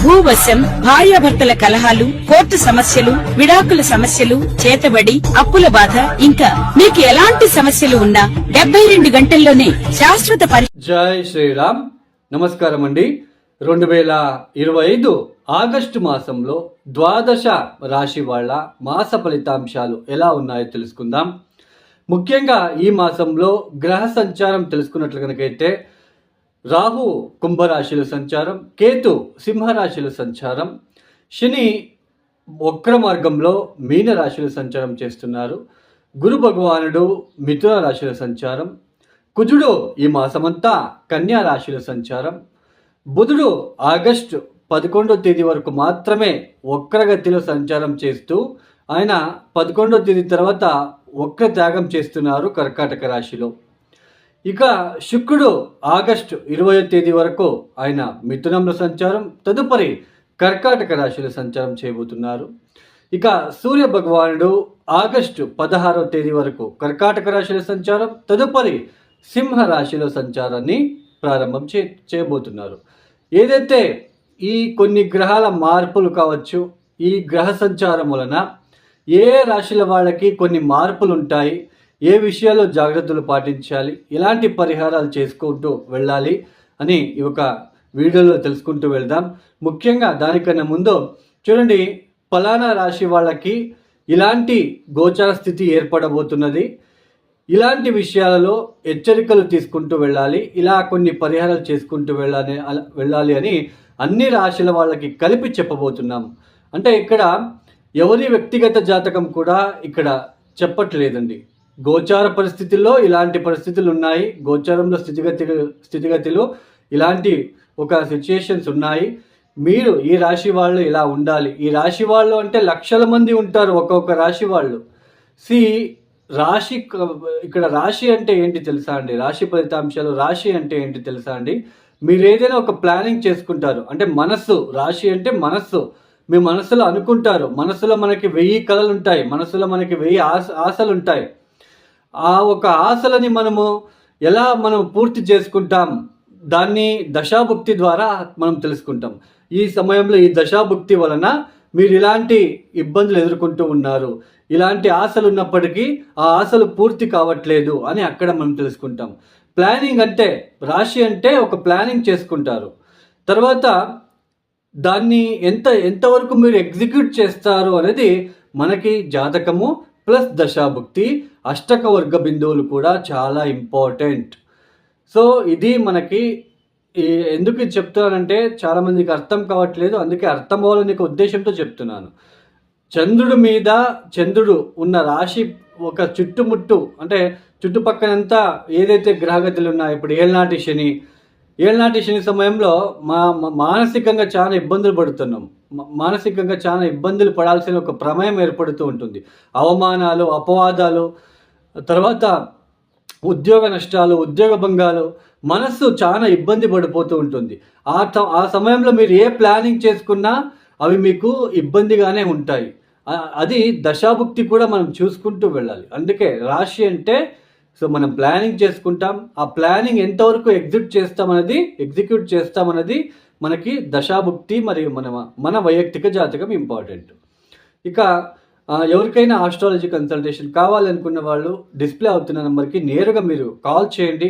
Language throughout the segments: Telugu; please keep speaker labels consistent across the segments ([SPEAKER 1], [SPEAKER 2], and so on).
[SPEAKER 1] భూవశం భార్యాభర్తల కలహాలు కోర్టు సమస్యలు విడాకుల సమస్యలు చేతబడి అప్పుల బాధ ఇంకా మీకు ఎలాంటి సమస్యలు ఉన్నా డెబ్బై రెండు గంటల్లోనే శాశ్వత పరి
[SPEAKER 2] జై శ్రీరామ్. నమస్కారం అండి రెండు వేల ఇరవై ఐదు ఆగస్టు మాసంలో ద్వాదశ రాశి వాళ్ళ మాస ఫలితాంశాలు ఎలా ఉన్నాయో తెలుసుకుందాం. ముఖ్యంగా ఈ మాసంలో గ్రహ సంచారం తెలుసుకున్నట్లు కనుకైతే రాహు కుంభరాశిలో సంచారం కేతు సింహరాశిలో సంచారం శని వక్ర మార్గంలో మీన సంచారం చేస్తున్నారు. గురు భగవానుడు మిథున రాశిలో సంచారం కుజుడు ఈ మాసమంతా కన్యా రాశిలో సంచారం బుధుడు ఆగస్టు పదకొండో తేదీ వరకు మాత్రమే వక్రగతిలో సంచారం చేస్తూ ఆయన పదకొండో తేదీ తర్వాత వక్ర త్యాగం చేస్తున్నారు కర్కాటక రాశిలో. ఇక శుక్రుడు ఆగస్టు ఇరవై తేదీ వరకు ఆయన మిథునంలో సంచారం తదుపరి కర్కాటక రాశిలో సంచారం చేయబోతున్నారు. ఇక సూర్య భగవానుడు ఆగస్టు పదహారవ తేదీ వరకు కర్కాటక రాశిలో సంచారం తదుపరి సింహ రాశిలో సంచారాన్ని ప్రారంభం చే చేయబోతున్నారు. ఏదైతే ఈ కొన్ని గ్రహాల మార్పులు కావచ్చు ఈ గ్రహ సంచారం వలన ఏ రాశుల వాళ్ళకి కొన్ని మార్పులు ఉంటాయి ఏ విషయాల్లో జాగ్రత్తలు పాటించాలి ఎలాంటి పరిహారాలు చేసుకుంటూ వెళ్ళాలి అని ఈ ఒక వీడియోలో తెలుసుకుంటూ వెళ్దాం. ముఖ్యంగా దానికన్నా ముందు చూడండి ఫలానా రాశి వాళ్ళకి ఇలాంటి గోచార స్థితి ఏర్పడబోతున్నది. ఇలాంటి విషయాలలో హెచ్చరికలు తీసుకుంటూ వెళ్ళాలి ఇలా కొన్ని పరిహారాలు చేసుకుంటూ వెళ్ళాలి వెళ్ళాలి అని అన్ని రాశుల వాళ్ళకి కలిపి చెప్పబోతున్నాం. అంటే ఇక్కడ ఎవరి వ్యక్తిగత జాతకం కూడా ఇక్కడ చెప్పట్లేదండి. గోచార పరిస్థితుల్లో ఇలాంటి పరిస్థితులు ఉన్నాయి. గోచారంలో స్థితిగతి స్థితిగతులు ఇలాంటి ఒక సిచ్యుయేషన్స్ ఉన్నాయి. మీరు ఈ రాశి వాళ్ళు ఇలా ఉండాలి. ఈ రాశి వాళ్ళు అంటే లక్షల మంది ఉంటారు ఒక్కొక్క రాశి వాళ్ళు. సి రాశి ఇక్కడ రాశి అంటే ఏంటి తెలుసా అండి? రాశి ఫలితాంశాలు రాశి అంటే ఏంటి తెలుసా అండి? మీరు ఏదైనా ఒక ప్లానింగ్ చేసుకుంటారు. అంటే మనస్సు రాశి అంటే మనస్సు. మీ మనసులో అనుకుంటారు. మనసులో మనకి వెయ్యి కళలు ఉంటాయి మనసులో మనకి వెయ్యి ఆశ ఆశలు ఉంటాయి ఆ ఒక ఆశలని మనము ఎలా మనం పూర్తి చేసుకుంటాం? దాన్ని దశాభుక్తి ద్వారా మనం తెలుసుకుంటాం. ఈ సమయంలో ఈ దశాభుక్తి వలన మీరు ఇలాంటి ఇబ్బందులు ఎదుర్కొంటూ ఉన్నారు. ఇలాంటి ఆశలు ఉన్నప్పటికీ ఆ ఆశలు పూర్తి కావట్లేదు అని అక్కడ మనం తెలుసుకుంటాం. ప్లానింగ్ అంటే రాశి అంటే ఒక ప్లానింగ్ చేసుకుంటారు. తర్వాత దాన్ని ఎంత ఎంతవరకు మీరు ఎగ్జిక్యూట్ చేస్తారు అనేది మనకి జాతకము ప్లస్ దశాభుక్తి అష్టక వర్గ బిందువులు కూడా చాలా ఇంపార్టెంట్. సో ఇది మనకి ఎందుకు ఇది చెప్తున్నానంటే చాలామందికి అర్థం కావట్లేదు. అందుకే అర్థం అవ్వాలని ఒక ఉద్దేశంతో చెప్తున్నాను. చంద్రుడి మీద చంద్రుడు ఉన్న రాశి ఒక చుట్టుముట్టు అంటే చుట్టుపక్కనంతా ఏదైతే గ్రహగతులు ఉన్నాయో ఇప్పుడు ఏళ్ళనాటి శని ఏళ్ళనాటి శని సమయంలో మా మానసికంగా చాలా ఇబ్బందులు పడుతున్నాం. మానసికంగా చాలా ఇబ్బందులు పడాల్సిన ఒక ప్రమేయం ఏర్పడుతూ ఉంటుంది. అవమానాలు అపవాదాలు తర్వాత ఉద్యోగ నష్టాలు ఉద్యోగ భంగాలు మనస్సు చాలా ఇబ్బంది పడిపోతూ ఉంటుంది. ఆ త ఆ సమయంలో మీరు ఏ ప్లానింగ్ చేసుకున్నా అవి మీకు ఇబ్బందిగానే ఉంటాయి. అది దశాభుక్తి కూడా మనం చూసుకుంటూ వెళ్ళాలి. అందుకే రాశి అంటే సో మనం ప్లానింగ్ చేసుకుంటాం. ఆ ప్లానింగ్ ఎంతవరకు ఎగ్జిక్యూట్ చేస్తామన్నది ఎగ్జిక్యూట్ చేస్తామన్నది మనకి దశాభుక్తి మరియు మన మన వైయక్తిక జాతకం ఇంపార్టెంట్. ఇక ఎవరికైనా ఆస్ట్రాలజీ కన్సల్టేషన్ కావాలనుకున్న వాళ్ళు డిస్ప్లే అవుతున్న నెంబర్కి నేరుగా మీరు కాల్ చేయండి.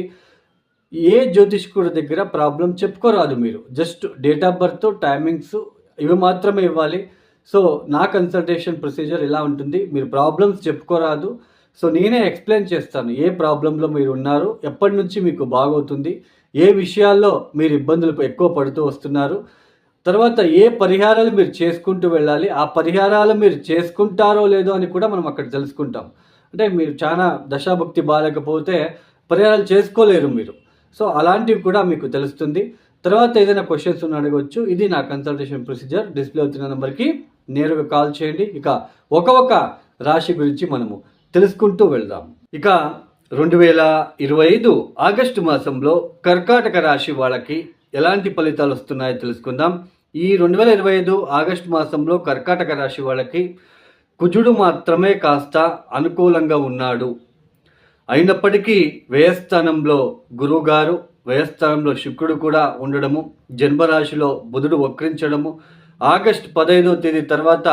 [SPEAKER 2] ఏ జ్యోతిష్కుడి దగ్గర ప్రాబ్లం చెప్పుకోరాదు మీరు. Just date of birth timings ఇవి మాత్రమే ఇవ్వాలి. సో నా కన్సల్టేషన్ ప్రొసీజర్ ఇలా ఉంటుంది. మీరు ప్రాబ్లమ్స్ చెప్పుకోరాదు. సో నేనే ఎక్స్ప్లెయిన్ చేస్తాను ఏ ప్రాబ్లంలో మీరు ఉన్నారు ఎప్పటి నుంచి మీకు బాగవుతుంది ఏ విషయాల్లో మీరు ఇబ్బందులు ఎక్కువ పడుతూ వస్తున్నారు. తర్వాత ఏ పరిహారాలు మీరు చేసుకుంటూ వెళ్ళాలి ఆ పరిహారాలు మీరు చేసుకుంటారో లేదో అని కూడా మనం అక్కడ తెలుసుకుంటాం. అంటే మీరు చాలా దశాభక్తి బాగాలేకపోతే పరిహారాలు చేసుకోలేరు మీరు. సో అలాంటివి కూడా మీకు తెలుస్తుంది. తర్వాత ఏదైనా క్వశ్చన్స్ ఉన్న అడగవచ్చు ఇది నా కన్సల్టేషన్ ప్రొసీజర్ డిస్ప్లే అవుతున్న నెంబర్కి నేరుగా కాల్ చేయండి. ఇక ఒక ఒక రాశి గురించి మనము తెలుసుకుంటూ వెళ్దాం. ఇక రెండు వేల ఇరవై ఐదు ఆగస్టు మాసంలో కర్కాటక రాశి వాళ్ళకి ఎలాంటి ఫలితాలు వస్తున్నాయో తెలుసుకుందాం. ఈ రెండు వేల ఇరవై ఐదు ఆగస్టు మాసంలో కర్కాటక రాశి వాళ్ళకి కుజుడు మాత్రమే కాస్త అనుకూలంగా ఉన్నాడు. అయినప్పటికీ వ్యయస్థానంలో గురువుగారు వ్యయస్థానంలో శుక్రుడు కూడా ఉండడము జన్మరాశిలో బుధుడు వక్రించడము ఆగస్టు పదహైదవ తేదీ తర్వాత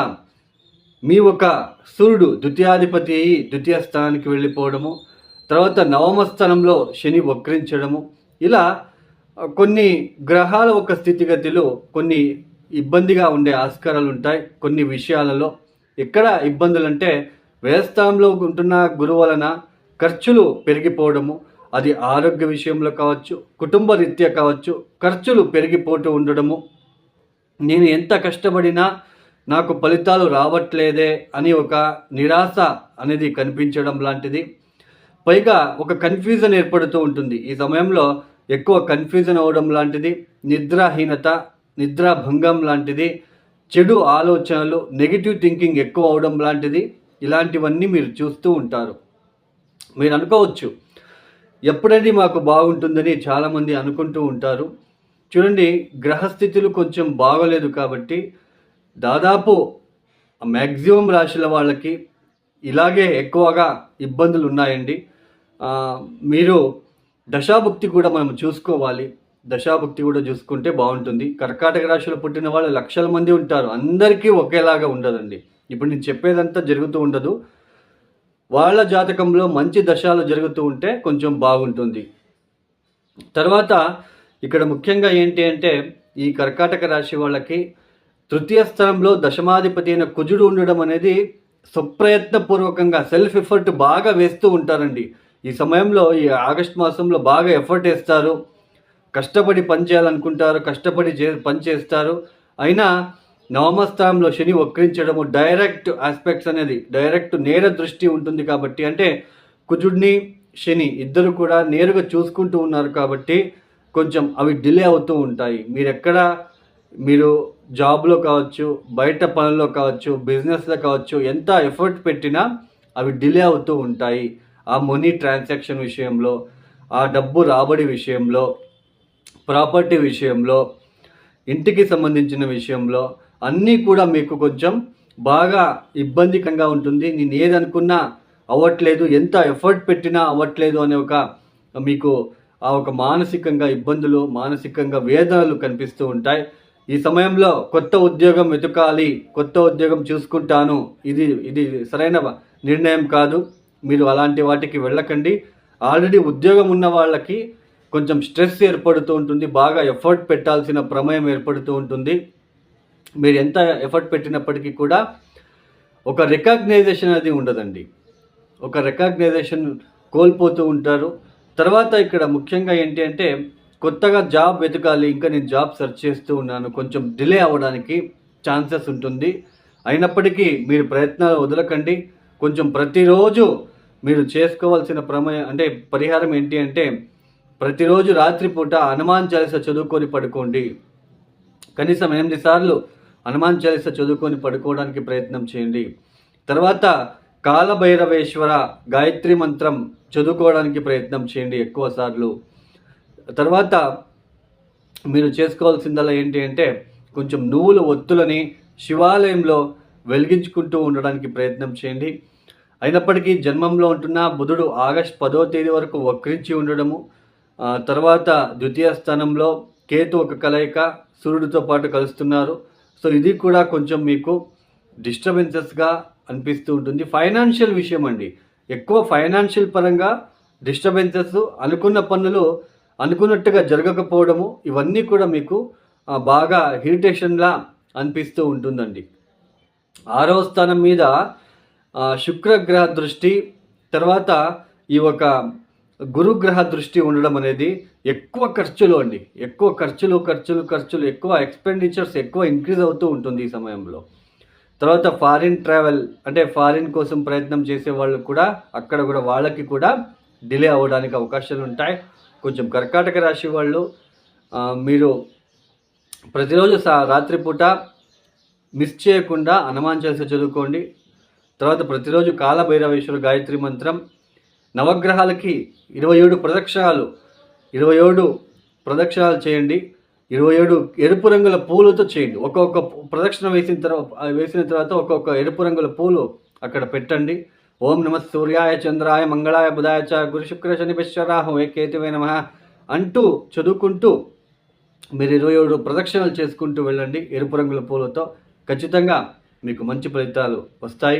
[SPEAKER 2] మీ ఒక సూర్యుడు ద్వితీయాధిపతి అయి ద్వితీయ స్థానానికి వెళ్ళిపోవడము తర్వాత నవమ స్థానంలో శని వక్రించడము ఇలా కొన్ని గ్రహాల ఒక స్థితిగతిలో కొన్ని ఇబ్బందిగా ఉండే ఆస్కారాలు ఉంటాయి కొన్ని విషయాలలో. ఎక్కడ ఇబ్బందులు అంటే వ్యయస్థానంలో ఉంటున్న గురువు వలన ఖర్చులు పెరిగిపోవడము అది ఆరోగ్య విషయంలో కావచ్చు కుటుంబ రీత్యా కావచ్చు ఖర్చులు పెరిగిపోతూ ఉండడము. నేను ఎంత కష్టపడినా నాకు ఫలితాలు రావట్లేదే అని ఒక నిరాశ అనేది కనిపించడం లాంటిది. పైగా ఒక కన్ఫ్యూజన్ ఏర్పడుతూ ఉంటుంది. ఈ సమయంలో ఎక్కువ కన్ఫ్యూజన్ అవ్వడం లాంటిది నిద్రాహీనత నిద్రాభంగం లాంటిది చెడు ఆలోచనలు నెగిటివ్ థింకింగ్ ఎక్కువ అవడం లాంటిది ఇలాంటివన్నీ మీరు చూస్తూ ఉంటారు. మీరు అనుకోవచ్చు ఎప్పుడది మాకు బాగుంటుందని చాలామంది అనుకుంటూ ఉంటారు. చూడండి గ్రహస్థితులు కొంచెం బాగోలేదు కాబట్టి దాదాపు మ్యాక్సిమం రాశుల వాళ్ళకి ఇలాగే ఎక్కువగా ఇబ్బందులు ఉన్నాయండి. మీరు దశాభుక్తి కూడా మనం చూసుకోవాలి. దశాభుక్తి కూడా చూసుకుంటే బాగుంటుంది. కర్కాటక రాశిలో పుట్టిన వాళ్ళు లక్షల మంది ఉంటారు. అందరికీ ఒకేలాగా ఉండదండి. ఇప్పుడు నేను చెప్పేదంతా జరుగుతూ ఉండదు. వాళ్ళ జాతకంలో మంచి దశాలు జరుగుతూ ఉంటే కొంచెం బాగుంటుంది. తర్వాత ఇక్కడ ముఖ్యంగా ఏంటి అంటే ఈ కర్కాటక రాశి వాళ్ళకి తృతీయ స్థలంలో దశమాధిపతి అయిన కుజుడు ఉండడం అనేది సుప్రయత్నపూర్వకంగా సెల్ఫ్ ఎఫర్ట్ బాగా వేస్తూ ఉంటారండి. ఈ సమయంలో ఈ ఆగస్ట్ మాసంలో బాగా ఎఫర్ట్ వేస్తారు. కష్టపడి పని చేయాలనుకుంటారు కష్టపడి చే పని చేస్తారు. అయినా నవమస్థానంలో శని వక్రించడము డైరెక్ట్ ఆస్పెక్ట్స్ అనేది డైరెక్ట్ నేర దృష్టి ఉంటుంది కాబట్టి అంటే కుజుడిని శని ఇద్దరు కూడా నేరుగా చూసుకుంటూ ఉన్నారు కాబట్టి కొంచెం అవి డిలే అవుతూ ఉంటాయి. మీరు ఎక్కడ మీరు జాబ్లో కావచ్చు బయట పనుల్లో కావచ్చు బిజినెస్లో కావచ్చు ఎంత ఎఫర్ట్ పెట్టినా అవి డిలే అవుతూ ఉంటాయి. ఆ మనీ ట్రాన్సాక్షన్ విషయంలో ఆ డబ్బు రాబడి విషయంలో ప్రాపర్టీ విషయంలో ఇంటికి సంబంధించిన విషయంలో అన్నీ కూడా మీకు కొంచెం బాగా ఇబ్బందికరంగా ఉంటుంది. నేను ఏదనుకున్నా అవ్వట్లేదు ఎంత ఎఫర్ట్ పెట్టినా అవ్వట్లేదు అనే ఒక మీకు ఆ ఒక మానసికంగా ఇబ్బందులు మానసికంగా వేదనలు కనిపిస్తూ ఉంటాయి. ఈ సమయంలో కొత్త ఉద్యోగం వెతకాలి కొత్త ఉద్యోగం చూసుకుంటాను. ఇది ఇది సరైన నిర్ణయం కాదు. మీరు అలాంటి వాటికి వెళ్ళకండి. ఆల్రెడీ ఉద్యోగం ఉన్న వాళ్ళకి కొంచెం స్ట్రెస్ ఏర్పడుతూ ఉంటుంది బాగా ఎఫర్ట్ పెట్టాల్సిన ప్రమేయం ఏర్పడుతూ ఉంటుంది. మీరు ఎంత ఎఫర్ట్ పెట్టినప్పటికీ కూడా ఒక రికగ్నైజేషన్ అది ఉండదండి. ఒక రికగ్నైజేషన్ కోల్పోతూ ఉంటారు. తర్వాత ఇక్కడ ముఖ్యంగా ఏంటి అంటే కొత్తగా జాబ్ వెతకాలి ఇంకా నేను జాబ్ సెర్చ్ చేస్తూ ఉన్నాను కొంచెం డిలే అవ్వడానికి ఛాన్సెస్ ఉంటుంది. అయినప్పటికీ మీరు ప్రయత్నాలు వదలకండి. కొంచెం ప్రతిరోజు మీరు చేసుకోవాల్సిన ప్రమేయం అంటే పరిహారం ఏంటి అంటే ప్రతిరోజు రాత్రిపూట హనుమాన్ చాలీస చదువుకొని పడుకోండి. కనీసం ఎనిమిది సార్లు హనుమాన్ చాలీస చదువుకొని పడుకోవడానికి ప్రయత్నం చేయండి. తర్వాత కాలభైరవేశ్వర గాయత్రి మంత్రం చదువుకోవడానికి ప్రయత్నం చేయండి ఎక్కువ సార్లు. తర్వాత మీరు చేసుకోవాల్సిందల్లా ఏంటి అంటే కొంచెం నువ్వుల ఒత్తులని శివాలయంలో వెలిగించుకుంటూ ఉండడానికి ప్రయత్నం చేయండి. అయినప్పటికీ జన్మంలో ఉంటున్న బుధుడు ఆగస్ట్ పదో తేదీ వరకు వక్రించి ఉండడము తర్వాత ద్వితీయ స్థానంలో కేతు ఒక కలయిక సూర్యుడితో పాటు కలుస్తున్నారు. సో ఇది కూడా కొంచెం మీకు డిస్టర్బెన్సెస్గా అనిపిస్తూ ఉంటుంది. ఫైనాన్షియల్ విషయం అండి. ఎక్కువ ఫైనాన్షియల్ పరంగా డిస్టర్బెన్సెస్ అనుకున్న పనులు అనుకున్నట్టుగా జరగకపోవడము ఇవన్నీ కూడా మీకు బాగా ఇరిటేషన్లా అనిపిస్తూ ఉంటుందండి. ఆరవ స్థానం మీద శుక్రగ్రహ దృష్టి తర్వాత ఈ ఒక గురుగ్రహ దృష్టి ఉండడం అనేది ఎక్కువ ఖర్చులు అండి. ఎక్కువ ఖర్చులు ఖర్చులు ఖర్చులు ఎక్కువ ఎక్స్పెండిచర్స్ ఎక్కువ ఇంక్రీజ్ అవుతూ ఉంటుంది ఈ సమయంలో. తర్వాత ఫారిన్ ట్రావెల్ అంటే ఫారిన్ కోసం ప్రయత్నం చేసే వాళ్ళు కూడా అక్కడ కూడా వాళ్ళకి కూడా డిలే అవ్వడానికి అవకాశాలు ఉంటాయి. కొంచెం కర్కాటక రాశి వాళ్ళు మీరు ప్రతిరోజు సా రాత్రిపూట మిస్ చేయకుండా హనుమాన్ చదువుకోండి. తర్వాత ప్రతిరోజు కాలభైరవేశ్వర గాయత్రి మంత్రం నవగ్రహాలకి ఇరవై ఏడు ప్రదక్షిణాలు ఇరవై ఏడు ప్రదక్షిణాలు చేయండి ఇరవై ఏడు ఎరుపు రంగుల పూలతో చేయండి. ఒక్కొక్క ప్రదక్షిణ వేసిన తర్వాత వేసిన తర్వాత ఒక్కొక్క ఎరుపు రంగుల పూలు అక్కడ పెట్టండి. ఓం నమ సూర్యాయ చంద్రాయ మంగళాయ బుధాయ చ గురు శుక్ర శని ఏ కేతువే నమ అంటూ చదువుకుంటూ మీరు ఇరవై ఏడు ప్రదక్షిణలు చేసుకుంటూ వెళ్ళండి. ఎరుపు రంగుల పూలతో ఖచ్చితంగా మీకు మంచి ఫలితాలు వస్తాయి.